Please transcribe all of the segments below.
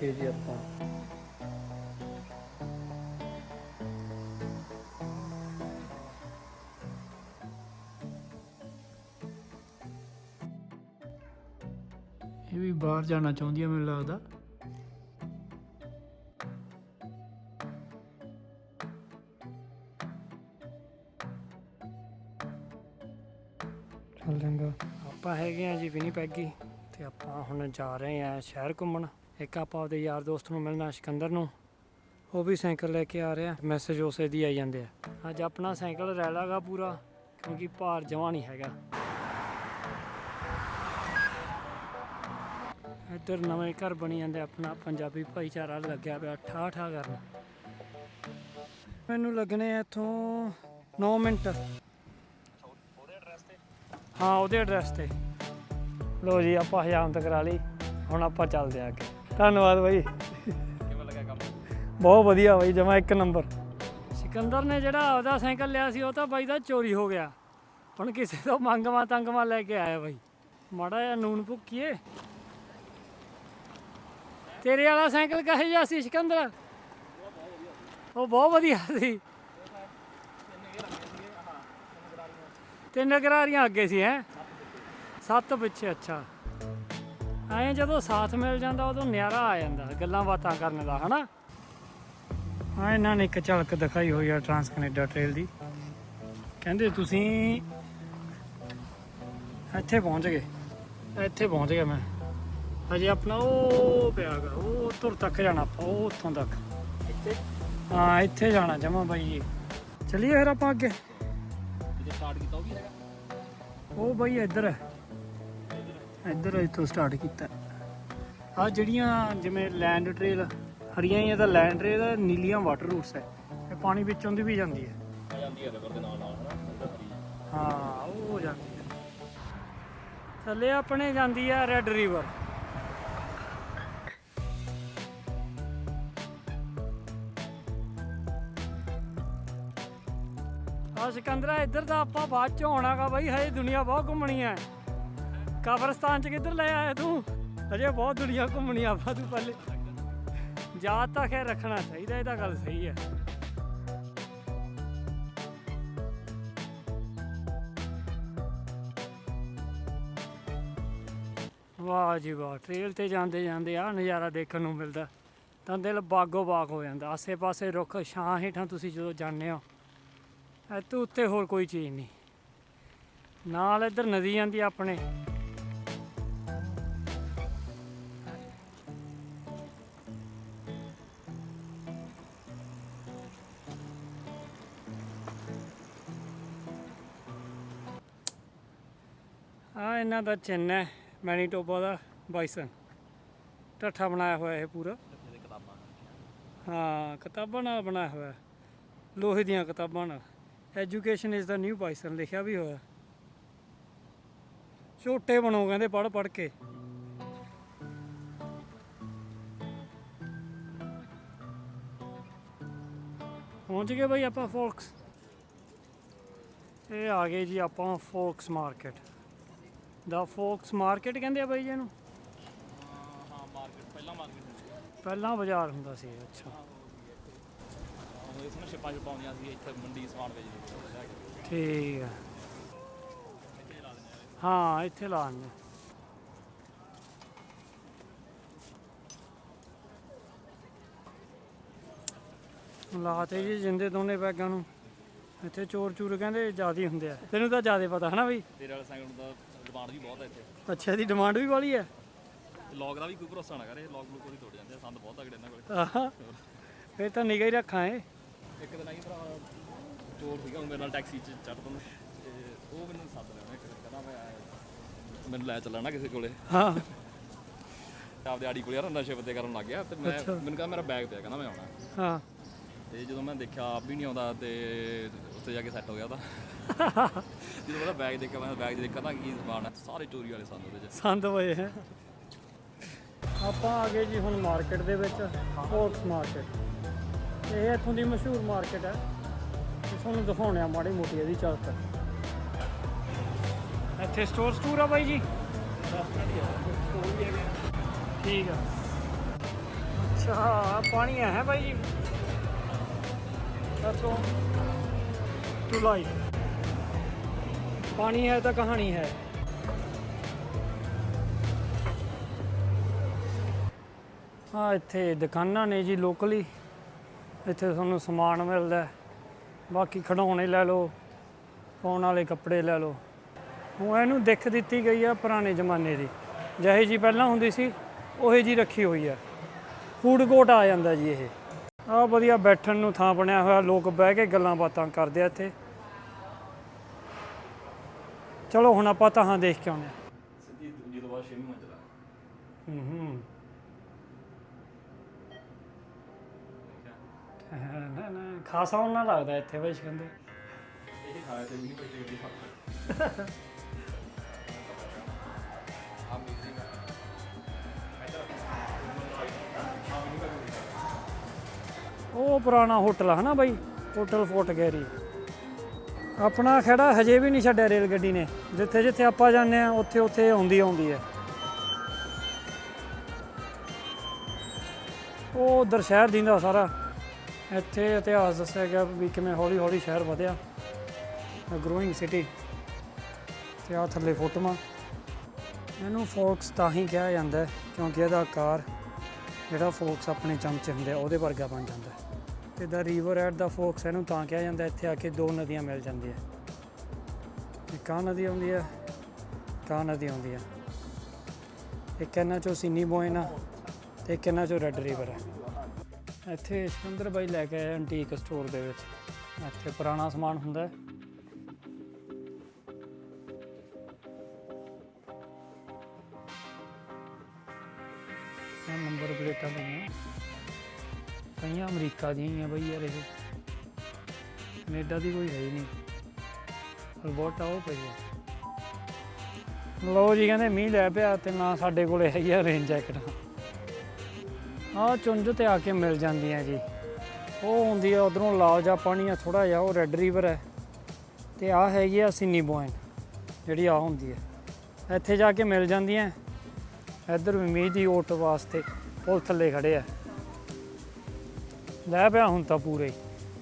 ਗਏ ਜੀ ਆਪਾਂ। ਇਹ ਵੀ ਬਾਹਰ ਜਾਣਾ ਚਾਹੁੰਦੀ ਆ ਮੈਨੂੰ ਲੱਗਦਾ। ਚੱਲ ਜਾਂਗਾ ਆਪਾਂ ਹੈਗੇ ਆ ਜੀ ਵਿਨੀ ਪੈਗੀ ਤੇ ਆਪਾਂ ਹੁਣ ਜਾ ਰਹੇ ਆ ਸ਼ਹਿਰ ਘੁੰਮਣ। ਇੱਕ ਆਪਾਂ ਆਪਦੇ ਯਾਰ ਦੋਸਤ ਨੂੰ ਮਿਲਣਾ, ਸਿਕੰਦਰ ਨੂੰ। ਉਹ ਵੀ ਸਾਈਕਲ ਲੈ ਕੇ ਆ ਰਿਹਾ। ਮੈਸੇਜ ਉਸੇ ਦੀ ਆਈ ਜਾਂਦੇ ਆ। ਅੱਜ ਆਪਣਾ ਸਾਈਕਲ ਰਹਿ ਰੈਲਾਗਾ ਪੂਰਾ, ਕਿਉਂਕਿ ਭਾਰ ਜਮਾ ਨਹੀਂ ਹੈਗਾ। ਇੱਧਰ ਨਵੇਂ ਘਰ ਬਣੀ ਜਾਂਦੇ ਆਪਣਾ, ਪੰਜਾਬੀ ਭਾਈਚਾਰਾ ਲੱਗਿਆ ਪਿਆ ਠਾ ਠਾ ਕਰਨ। ਮੈਨੂੰ ਲੱਗਣੇ ਆ ਇੱਥੋਂ 9 ਮਿੰਟ। ਹਾਂ, ਉਹਦੇ ਐਡਰੈਸ ਤੇ। ਲੋ ਜੀ, ਆਪਾਂ ਹਜਾਮਤ ਕਰਾ ਲਈ। ਹੁਣ ਆਪਾਂ ਚੱਲਦੇ ਆ ਅੱਗੇ। ਧੰਨਵਾਦ ਬਾਈ। ਕਿਵੇਂ ਲੱਗਾ ਕੰਮ ਬਹੁਤ ਵਧੀਆ ਬਾਈ, ਜਮਾ ਇੱਕ ਨੰਬਰ। ਸਿਕੰਦਰ ਨੇ ਜਿਹੜਾ ਉਹਦਾ ਸਾਈਕਲ ਲਿਆ ਸੀ, ਉਹ ਤਾਂ ਬਾਈ ਦਾ ਚੋਰੀ ਹੋ ਗਿਆ। ਹੁਣ ਕਿਸੇ ਤੋਂ ਮੰਗਵਾ ਤੰਗਵਾ ਲੈ ਕੇ ਆਇਆ ਬਾਈ। ਮਾੜਾ ਜਿਹਾ ਨੂਨ ਭੁੱਕੀਏ। ਤੇਰੇ ਵਾਲਾ ਸਾਈਕਲ ਕਹੇ ਜਿਹਾ ਸੀ ਸਿਕੰਦਰ? ਉਹ ਬਹੁਤ ਵਧੀਆ ਸੀ। ਤਿੰਨ ਗਰਾਰੀਆਂ ਅੱਗੇ ਸੀ, ਹੈ? ਸੱਤ ਪਿੱਛੇ, ਅੱਛਾ। ਐਂ ਜਦੋਂ ਸਾਥ ਮਿਲ ਜਾਂਦਾ ਉਦੋਂ ਨਿਆਰਾ ਆ ਜਾਂਦਾ ਗੱਲਾਂ ਬਾਤਾਂ ਕਰਨ ਦਾ ਹਨਾ? ਆ ਇਹਨਾਂ ਨੇ ਇੱਕ ਝਲਕ ਦਿਖਾਈ ਹੋਈ ਆ ਟਰਾਂਸ ਕੈਨੇਡਾ ਟ੍ਰੇਲ ਦੀ। ਕਹਿੰਦੇ ਤੁਸੀਂ ਇੱਥੇ ਪਹੁੰਚ ਗਏ। ਇੱਥੇ ਪਹੁੰਚ ਗਿਆ ਮੈਂ। ਹਜੇ ਆਪਣਾ ਉਹ ਪਿਆਗਾ ਉਹ ਤੁਰ ਤੱਕ ਜਾਣਾ ਆਪਾਂ ਉਹ ਉੱਥੋਂ ਤੱਕ। ਇੱਥੇ? ਹਾਂ ਇੱਥੇ ਜਾਣਾ ਜਮਾ ਬਾਈ ਜੀ। ਚਲਿਏ ਫਿਰ ਆਪਾਂ ਅੱਗੇ। ਜੇ ਸਟਾਰਟ ਕੀਤਾ ਉਹ ਵੀ ਹੈਗਾ। ਉਹ ਬਾਈ ਇੱਧਰ ਹੈ। ਇੱਧਰ ਇੱਥੋਂ ਸਟਾਰਟ ਕੀਤਾ। ਆ ਜਿਹੜੀਆਂ ਜਿਵੇਂ ਲੈਂਡ ਟ੍ਰੇਲ ਹਰੀਆਂ ਹੀ ਆ ਤਾਂ ਲੈਂਡ ਟ੍ਰੇਲ ਆ ਨੀਲੀਆਂ ਵਾਟਰ ਰੂਟਸ ਹੈ ਇਹ ਪਾਣੀ ਵਿੱਚੋਂ ਦੀ ਵੀ ਜਾਂਦੀ ਹੈ ਜਾਂਦੀ ਹੈ ਰਿਵਰ ਦੇ ਨਾਲ ਨਾਲ ਹਨਾ ਹਾਂ ਉਹ ਹੋ ਜਾਂਦੀ ਹੈ ਥੱਲੇ ਆਪਣੇ ਜਾਂਦੀ ਆ ਰੈੱਡ ਰਿਵਰ ਆ ਸਿਕੰਦਰਾ ਇੱਧਰ ਤਾਂ ਆਪਾਂ ਬਾਅਦ ਚ ਆਉਣਾਗਾ ਬਾਈ ਹਜੇ ਦੁਨੀਆ ਬਹੁਤ ਘੁੰਮਣੀ ਹੈ ਕਬਰਸਤਾਨ ਚ ਕਿੱਧਰ ਲੈ ਆਇਆ ਤੂੰ? ਅਜੇ ਬਹੁਤ ਦੁਨੀਆ ਘੁੰਮਣੀ ਆਪਾਂ ਤੂੰ ਪਹਿਲੇ ਯਾਦ ਤਾਂ ਖੈਰ ਰੱਖਣਾ ਚਾਹੀਦਾ, ਇਹ ਤਾਂ ਗੱਲ ਸਹੀ ਹੈ। ਵਾਹ ਜੀ ਵਾਹ ਟ੍ਰੇਲ ਤੇ ਜਾਂਦੇ ਜਾਂਦੇ ਆ ਨਜ਼ਾਰਾ ਦੇਖਣ ਨੂੰ ਮਿਲਦਾ। ਤਾਂ ਦਿਲ ਬਾਗੋ ਬਾਗ ਹੋ ਜਾਂਦਾ। ਆਸੇ-ਪਾਸੇ ਰੁੱਖ, ਛਾਂ ਹੇਠਾਂ ਤੁਸੀਂ ਜਦੋਂ ਜਾਂਦੇ ਹੋ, ਇੱਥੋਂ ਉੱਤੇ ਹੋਰ ਕੋਈ ਚੀਜ਼ ਨਹੀਂ। ਨਾਲ ਇੱਧਰ ਨਦੀ ਜਾਂਦੀ ਆਪਣੇ। ਆ ਇਹਨਾਂ ਦਾ ਚਿੰਨ੍ਹ ਹੈ ਮੈਨੀਟੋਬਾ ਦਾ ਬਾਈਸਨ। ਟੱਠਾ ਬਣਾਇਆ ਹੋਇਆ ਇਹ ਪੂਰਾ। ਹਾਂ ਕਿਤਾਬਾਂ ਨਾਲ ਬਣਾਇਆ ਹੋਇਆ। ਲੋਹੇ ਦੀਆਂ ਕਿਤਾਬਾਂ ਨਾਲ। Education is the new bison ਲਿਖਿਆ ਵੀ ਹੋਇਆ। ਛੋਟੇ ਬਣੋ ਕਹਿੰਦੇ ਪੜ ਪੜ ਕੇ। ਪਹੁੰਚ ਗਏ ਬਈ ਆਪਾਂ ਫੋਕਸ। ਇਹ ਆ ਗਏ ਜੀ ਆਪਾਂ Forks market. The Forks market ਕਹਿੰਦੇ ਆ ਬਾਈ ਜੀ ਇਹਨੂੰ? ਹਾਂ ਮਾਰਕੀਟ ਪਹਿਲਾਂ ਮਾਰਕੀਟ ਹੁੰਦੀ ਸੀ। ਪਹਿਲਾਂ ਬਾਜ਼ਾਰ ਹੁੰਦਾ ਸੀ ਅੱਛਾ। ਉਹ ਇਸ ਨੂੰ ਸ਼ਿਪਾਂ ਚ ਪਾਉਂਦੀਆਂ ਸੀ ਇੱਥੇ ਮੰਡੀ ਸਮਾਨ ਵੇਚਦੇ ਠੀਕ ਆ। ਇੱਥੇ ਲਾ ਦਿੰਦੇ ਆ ਹਾਂ ਲਾਤੇ ਜੀ ਜਿੰਦੇ ਦੋਨੇ ਬੈਗਾਂ ਨੂੰ। ਇੱਥੇ ਚੋਰ ਚੂਰ ਕਹਿੰਦੇ ਜ਼ਿਆਦੇ ਹੁੰਦੇ ਆ। ਤੈਨੂੰ ਤਾਂ ਜ਼ਿਆਦੇ ਪਤਾ ਹਨਾ ਬਈ? ਤੇਰੇ ਵਾਲੇ ਸਾਈਕਲ ਦਾ ਡਿਮਾਂਡ ਵੀ ਬਹੁਤ ਹੈ ਇੱਥੇ। ਅੱਛਾ ਦੀ ਡਿਮਾਂਡ ਵੀ ਵਾਲੀ ਹੈ ਲੌਗ ਦਾ ਵੀ ਕੋਈ ਭਰੋਸਾ ਨਾ ਕਰੇ ਲੌਗ ਲੂਕ ਉਹਦੀ ਤੋੜ ਜਾਂਦੇ ਆ ਸੰਦ ਬਹੁਤ ਤਗੜੇ ਇਹਨਾਂ ਕੋਲੇ। ਆਹਾ ਫਿਰ ਤਾਂ ਨਿਗਾ ਹੀ ਰੱਖਾਂ ਏ ਇੱਕ ਦਿਨ ਆਈ ਭਰਾ ਚੋਰ ਸੀਗਾ ਉਹ ਮੇਰੇ ਨਾਲ ਟੈਕਸੀ 'ਚ ਚੜ੍ਹ ਤੋਂ ਤੇ ਉਹ ਮੈਨੂੰ ਸੱਦ ਲਿਆ ਇੱਕ ਦਿਨ ਕਹਿੰਦਾ ਮੈਂ ਆਇਆ ਮੈਨੂੰ ਲੈ ਚੱਲਣਾ ਕਿਸੇ ਕੋਲੇ। ਹਾਂ। ਆਪਦੇ ਆੜੀ ਕੋਲੇ ਯਾਰ ਨਸ਼ੇ ਪੱਤੇ ਕਰਨ ਲੱਗ ਗਿਆ ਤੇ ਮੈਂ। ਮੈਨੂੰ ਕਹਿੰਦਾ ਮੇਰਾ ਬੈਗ ਪਿਆ ਕਹਿੰਦਾ ਮੈਂ ਆਉਣਾ। ਹਾਂ। ਤੇ ਜਦੋਂ ਮੈਂ ਦੇਖਿਆ ਆਪ ਵੀ ਨਹੀਂ ਆਉਂਦਾ ਤੇ ਉੱਥੇ ਜਾ ਕੇ ਸੈੱਟ ਹੋ ਗਿਆ ਉਹਦਾ ਜਦੋਂ ਉਹਦਾ ਬੈਗ ਦੇਖਿਆ ਮੈਂ ਬੈਗ ਦੇਖਿਆ ਤਾਂ ਕੀ ਸਮਾਨ ਹੈ। ਸਾਰੇ ਚੋਰੀ ਵਾਲੇ ਸੰਦ ਉਹਦੇ 'ਚ। ਸੰਦ ਹੋਏ ਹੈ। ਆਪਾਂ ਆ ਗਏ ਜੀ ਹੁਣ ਮਾਰਕੀਟ ਦੇ ਵਿੱਚ ਫੋਕਸ ਮਾਰਕੀਟ ਇਹ ਇੱਥੋਂ ਦੀ ਮਸ਼ਹੂਰ ਮਾਰਕੀਟ ਹੈ। ਤੇ ਤੁਹਾਨੂੰ ਦਿਖਾਉਣੇ ਆ ਮਾੜੀ ਮੋਟੀ ਇਹਦੀ ਝਲਕ ਇੱਥੇ ਸਟੋਰ ਸਟੂਰ ਆ ਬਾਈ ਜੀ। ਠੀਕ ਆ। ਅੱਛਾ ਆਹ ਪਾਣੀ ਹੈ ਹੈ ਭਾਈ ਜੀ। ਦੱਸੋ ਟੂ ਲਾਈਫ ਪਾਣੀ ਹੈ ਤਾਂ ਕਹਾਣੀ ਹੈ। ਹਾਂ, ਇੱਥੇ ਦੁਕਾਨਾਂ ਨੇ ਜੀ ਲੋਕਲੀ ਇੱਥੇ ਤੁਹਾਨੂੰ ਸਮਾਨ ਮਿਲਦਾ ਬਾਕੀ ਖਿਡੌਣੇ ਲੈ ਲਓ, ਪਾਉਣ ਵਾਲੇ ਕੱਪੜੇ ਲੈ ਲਓ। ਹੁਣ ਇਹਨੂੰ ਦਿੱਖ ਦਿੱਤੀ ਗਈ ਆ ਪੁਰਾਣੇ ਜ਼ਮਾਨੇ ਦੀ। ਜਿਹੇ ਜੀ ਪਹਿਲਾਂ ਹੁੰਦੀ ਸੀ, ਉਹੇ ਜੀ ਰੱਖੀ ਹੋਈ ਆ। ਫੂਡ ਕੋਰਟ ਆ ਜਾਂਦਾ ਜੀ ਇਹ। ਆ ਵਧੀਆ ਬੈਠਣ ਨੂੰ ਥਾਂ ਬਣਿਆ ਹੋਇਆ ਲੋਕ ਬਹਿ ਕੇ ਗੱਲਾਂ ਬਾਤਾਂ ਕਰਦੇ ਆ ਇੱਥੇ। ਚਲੋ ਹੁਣ ਆਪਾਂ ਤਾਂ ਦੇਖ ਕੇ ਆਉਂਦੇ ਹਾਂ ਸਿੱਧੀ ਦੂਜੀ ਤੋਂ ਬਾਅਦ ਛੇਵੀਂ ਮੰਜ਼ਲਾ ਹੂੰ ਹੂੰ। ਨਾ ਨਾ ਖਾਸਾ ਉਹਨਾਂ ਲੱਗਦਾ ਇੱਥੇ ਬਈ ਸ਼ਿਕੰਦਰ। ਇਹ ਖਾਇਆ ਤੇ ਵੀ ਨਹੀਂ ਪਈ ਉਹ ਪੁਰਾਣਾ ਹੋਟਲ ਹੈ ਨਾ ਬਾਈ? Hotel fort Garry. ਆਪਣਾ ਖੜਾ ਹਜੇ ਵੀ ਨਹੀਂ ਛੱਡਿਆ ਰੇਲ ਗੱਡੀ ਨੇ। ਜਿੱਥੇ ਜਿੱਥੇ ਆਪਾਂ ਜਾਂਦੇ ਆ ਉੱਥੇ ਉੱਥੇ ਆਉਂਦੀ ਆਉਂਦੀ ਹੈ। ਉਹ ਉਧਰ ਸ਼ਹਿਰ ਦਿੰਦਾ ਸਾਰਾ। ਇੱਥੇ ਇਤਿਹਾਸ ਦੱਸਿਆ ਗਿਆ ਵੀ ਕਿਵੇਂ ਹੌਲੀ ਹੌਲੀ ਸ਼ਹਿਰ ਵਧਿਆ। ਗਰੋਇੰਗ ਸਿਟੀ ਤੇ ਆ ਥੱਲੇ ਫੋਟੋਆਂ। ਇਹਨੂੰ ਫੋਕਸ ਤਾਂ ਹੀ ਕਿਹਾ ਜਾਂਦਾ ਕਿਉਂਕਿ ਇਹਦਾ ਆਕਾਰ ਜਿਹੜਾ ਫੋਕਸ ਆਪਣੇ ਚਮਚੇ ਹੁੰਦੇ ਆ, ਉਹਦੇ ਵਰਗਾ ਬਣ ਜਾਂਦਾ ਤੇ the river at the Forks ਇਹਨੂੰ ਤਾਂ ਕਿਹਾ ਜਾਂਦਾ, ਇੱਥੇ ਆ ਕੇ ਦੋ ਨਦੀਆਂ ਮਿਲ ਜਾਂਦੀਆਂ। ਇੱਕ ਆਹ ਨਦੀ ਆਉਂਦੀ ਹੈ ਕਾ ਨਦੀ ਆਉਂਦੀ ਹੈ ਇੱਕ ਇਹਨਾਂ ਚੋਂ ਸੀਨੀ ਬੋਇਨ ਆ, ਤੇ ਇੱਕ ਇਹਨਾਂ ਚੋਂ ਰੈੱਡ ਰਿਵਰ ਹੈ ਇੱਥੇ ਸਿਕੰਦਰ ਬਾਈ ਲੈ ਕੇ ਆਏ ਐਂਟੀਕ ਸਟੋਰ ਦੇ ਵਿੱਚ। ਇੱਥੇ ਪੁਰਾਣਾ ਸਮਾਨ ਹੁੰਦਾ। ਹੈ ਨੰਬਰ ਪਲੇਟਾਂ ਪਈਆਂ ਕਈਆਂ ਅਮਰੀਕਾ ਦੀਆਂ ਹੀ ਆ ਬਈ ਯਾਰ ਇਹ। ਕੈਨੇਡਾ ਦੀ ਕੋਈ ਹੈ ਹੀ ਨਹੀਂ। ਅਲਬਰਟਾ ਉਹ ਪਈ ਆ। ਲਓ ਜੀ, ਕਹਿੰਦੇ ਮੀਂਹ ਲੈ ਪਿਆ ਤੇ ਨਾ ਸਾਡੇ ਕੋਲੇ ਹੈਗੀ ਆ ਰੇਨ ਜੈਕਟ। ਆਹ ਚੁੰਝ ਤੇ ਆ ਕੇ ਮਿਲ ਜਾਂਦੀਆਂ ਜੀ। ਉਹ ਹੁੰਦੀ ਆ ਉਧਰੋਂ ਲਾਲ ਜਿਹਾ ਪਾਣੀ ਆ ਥੋੜਾ ਜਿਹਾ, ਉਹ ਰੈੱਡ ਰਿਵਰ ਹੈ ਤੇ ਆ ਹੈਗੀ ਆ ਸਿਨੀ ਬੋਇਨ, ਜਿਹੜੀ ਆ ਹੁੰਦੀ ਹੈ ਇੱਥੇ ਜਾ ਕੇ ਮਿਲ ਜਾਂਦੀਆਂ। ਇੱਧਰ ਵੀ ਮੀਂਹ ਦੀ ਓਟ ਵਾਸਤੇ ਪੁਲ ਥੱਲੇ ਖੜੇ ਆ। ਲੈ ਪਿਆ ਹੁਣ ਤਾਂ ਪੂਰੇ।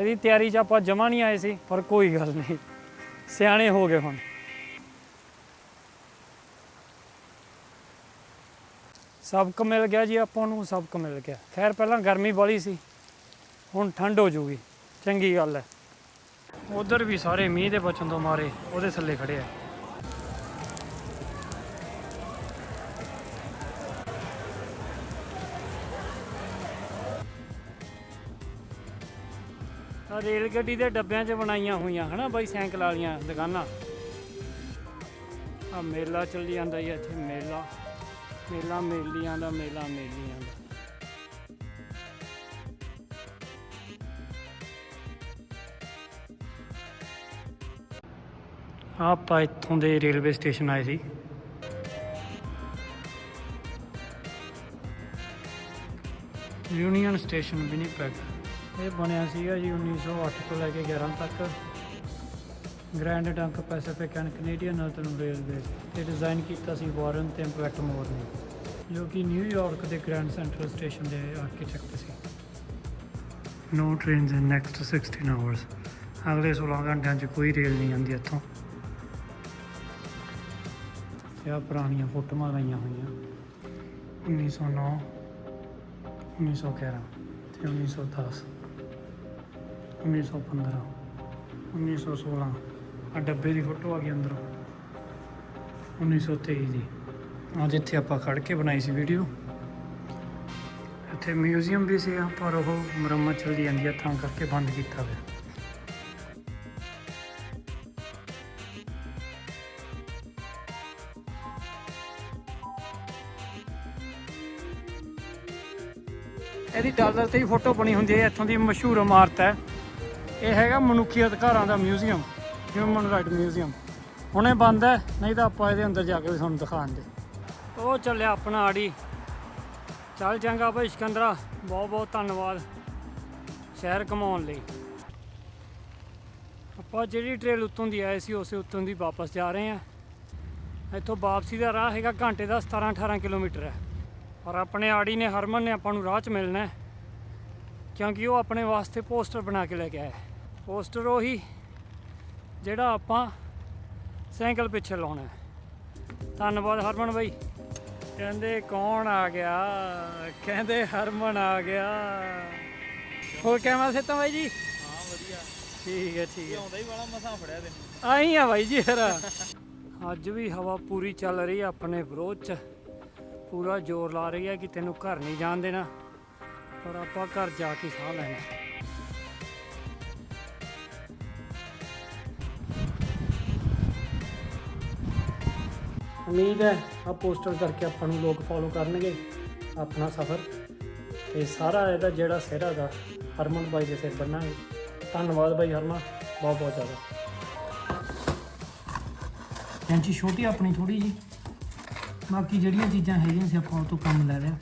ਇਹਦੀ ਤਿਆਰੀ 'ਚ ਆਪਾਂ ਜਮਾ ਨਹੀਂ ਆਏ ਸੀ, ਪਰ ਕੋਈ ਗੱਲ ਨਹੀਂ। ਸਿਆਣੇ ਹੋ ਗਏ ਹੁਣ। ਸਬਕ ਮਿਲ ਗਿਆ ਜੀ ਆਪਾਂ ਨੂੰ, ਸਬਕ ਮਿਲ ਗਿਆ। ਖੈਰ, ਪਹਿਲਾਂ ਗਰਮੀ ਵਾਲੀ ਸੀ। ਹੁਣ ਠੰਡ ਹੋ ਜੂਗੀ। ਚੰਗੀ ਗੱਲ ਹੈ। ਉਧਰ ਵੀ ਸਾਰੇ ਮੀਂਹ ਦੇ ਬਚਣ ਤੋਂ ਮਾਰੇ, ਉਹਦੇ ਥੱਲੇ ਖੜੇ ਆ। ਆ ਰੇਲ ਗੱਡੀ ਦੇ ਡੱਬਿਆਂ 'ਚ ਬਣਾਈਆਂ ਹੋਈਆਂ, ਹਨਾ ਬਾਈ? ਸਾਈਕਲ ਵਾਲੀਆਂ ਦੁਕਾਨਾਂ। ਆ ਮੇਲਾ ਚੱਲੀ ਜਾਂਦਾ ਜੀ ਇੱਥੇ, ਮੇਲਾ। ਮੇਲਾ ਮੇਲੀਆਂ ਦਾ, ਮੇਲਾ ਮੇਲੀਆਂ ਦਾ। ਆਪਾਂ ਇੱਥੋਂ ਦੇ ਰੇਲਵੇ ਸਟੇਸ਼ਨ ਆਏ ਸੀ। Union station Winnipeg. ਇਹ ਬਣਿਆ ਸੀਗਾ ਜੀ 1908 ਤੋਂ ਲੈ ਕੇ 11 ਤੱਕ। Grand trunk Pacific and Canadian northern railway ਤੇ ਡਿਜ਼ਾਈਨ ਕੀਤਾ ਸੀ ਵਾਰਨ ਤੇ ਇੰਪੈਕਟ ਮੋਰ ਨੇ ਜੋ ਕਿ ਨਿਊਯਾਰਕ ਦੇ ਗ੍ਰੈਂਡ ਸੈਂਟਰਲ ਸਟੇਸ਼ਨ ਦੇ architect C. No trains in next 16 hours ਅਗਲੇ 16 ਘੰਟਿਆਂ 'ਚ ਕੋਈ ਰੇਲ ਨਹੀਂ ਆਉਂਦੀ ਇੱਥੋਂ। ਆਹ ਪੁਰਾਣੀਆਂ ਫੋਟੋਆਂ ਲਾਈਆਂ ਹੋਈਆਂ। 1909 1911 ਤੇ 1910 1915 1916 ਆ ਡੱਬੇ ਦੀ ਫੋਟੋ ਆ ਗਈ ਅੰਦਰੋਂ। 1923 ਦੀ। ਆ ਜਿੱਥੇ ਆਪਾਂ ਖੜ ਕੇ ਬਣਾਈ ਸੀ ਵੀਡੀਓ ਇੱਥੇ ਮਿਊਜ਼ੀਅਮ ਵੀ ਸੀ, ਪਰ ਉਹ ਮੁਰੰਮਤ ਚੱਲਦੀ ਜਾਂਦੀ ਹੈ ਤਾਂ ਕਰਕੇ ਬੰਦ ਕੀਤਾ ਹੋਇਆ। ਇਹਦੀ ਡਾਲਰ ਤੇ ਹੀ ਫੋਟੋ ਬਣੀ ਹੁੰਦੀ ਹੈ, ਇੱਥੋਂ ਦੀ ਮਸ਼ਹੂਰ ਇਮਾਰਤ ਹੈ। ਇਹ ਹੈਗਾ ਮਨੁੱਖੀ ਅਧਿਕਾਰਾਂ ਦਾ ਮਿਊਜ਼ੀਅਮ ਹਿਊਮਨ ਰਾਈਟ ਮਿਊਜ਼ੀਅਮ ਹੁਣੇ ਬੰਦ ਹੈ, ਨਹੀਂ ਤਾਂ ਆਪਾਂ ਇਹਦੇ ਅੰਦਰ ਜਾ ਕੇ ਵੀ ਤੁਹਾਨੂੰ ਦਿਖਾਉਂਦੇ ਉਹ ਚੱਲਿਆ ਆਪਣਾ ਆੜੀ। ਚੱਲ ਚੰਗਾ ਭਾਈ ਸਿਕੰਦਰਾ, ਬਹੁਤ ਬਹੁਤ ਧੰਨਵਾਦ ਸ਼ਹਿਰ ਘਮਾਉਣ ਲਈ। ਆਪਾਂ ਜਿਹੜੀ ਟ੍ਰੇਲ ਉੱਤੋਂ ਦੀ ਆਏ ਸੀ, ਉਸੇ ਉੱਤੋਂ ਦੀ ਵਾਪਸ ਜਾ ਰਹੇ ਹਾਂ। ਇੱਥੋਂ ਵਾਪਸੀ ਦਾ ਰਾਹ ਹੈਗਾ ਘੰਟੇ ਦਾ 17 18 ਕਿਲੋਮੀਟਰ ਹੈ। ਔਰ ਆਪਣੇ ਆੜੀ ਨੇ ਹਰਮਨ ਨੇ ਆਪਾਂ ਨੂੰ ਰਾਹ 'ਚ ਮਿਲਣਾ ਕਿਉਂਕਿ ਉਹ ਆਪਣੇ ਵਾਸਤੇ ਪੋਸਟਰ ਬਣਾ ਕੇ ਲੈ ਕੇ ਆਇਆ ਪੋਸਟਰ ਉਹੀ ਜਿਹੜਾ ਆਪਾਂ ਸਾਈਕਲ ਪਿੱਛੇ ਲਾਉਣਾ ਹੈ। ਧੰਨਵਾਦ ਹਰਮਨ ਬਾਈ। ਕਹਿੰਦੇ ਕੌਣ ਆ ਗਿਆ? ਕਹਿੰਦੇ ਹਰਮਨ ਆ ਗਿਆ। ਹੋਰ ਕਿਵੇਂ ਸੇ ਤਾਂ ਬਾਈ ਜੀ? ਹਾਂ ਵਧੀਆ। ਠੀਕ ਹੈ ਠੀਕ ਹੈ। ਆਉਂਦਾ ਹੀ ਵਾਲਾ ਮਸਾਂ ਫੜਿਆ ਤੈਨੂੰ। ਆਈ ਆ ਬਾਈ ਜੀ ਫਿਰ। ਅੱਜ ਵੀ ਹਵਾ ਪੂਰੀ ਚੱਲ ਰਹੀ ਆਪਣੇ ਵਿਰੋਧ ਚ। ਪੂਰਾ ਜ਼ੋਰ ਲਾ ਰਹੀ ਆ ਕਿ ਤੈਨੂੰ ਘਰ ਨਹੀਂ ਜਾਣ ਦੇਣਾ। ਪਰ ਆਪਾਂ ਘਰ ਜਾ ਕੇ ਸਾਹ ਲੈਣਾ। ਉਮੀਦ ਹੈ ਆ ਪੋਸਟਰ ਕਰਕੇ ਆਪਾਂ ਨੂੰ ਲੋਕ ਫੋਲੋ ਕਰਨਗੇ ਆਪਣਾ ਸਫ਼ਰ ਤੇ ਸਾਰਾ ਇਹਦਾ ਜਿਹੜਾ ਸਿਰ ਹੈਗਾ ਹਰਮਨ ਬਾਈ ਦੇ ਸਿਰ ਬੰਨਾਂਗੇ ਧੰਨਵਾਦ ਬਾਈ ਹਰਮਨ, ਬਹੁਤ ਬਹੁਤ ਜ਼ਿਆਦਾ। ਕੈਂਚੀ ਛੋਟੀ ਆਪਣੀ ਥੋੜੀ ਜੀ ਬਾਕੀ ਜਿਹੜੀਆਂ ਚੀਜ਼ਾਂ ਹੈਗੀਆਂ ਸੀ ਆਪਾਂ ਉਹ ਤੋਂ ਕੰਮ ਲੈ ਲਿਆ।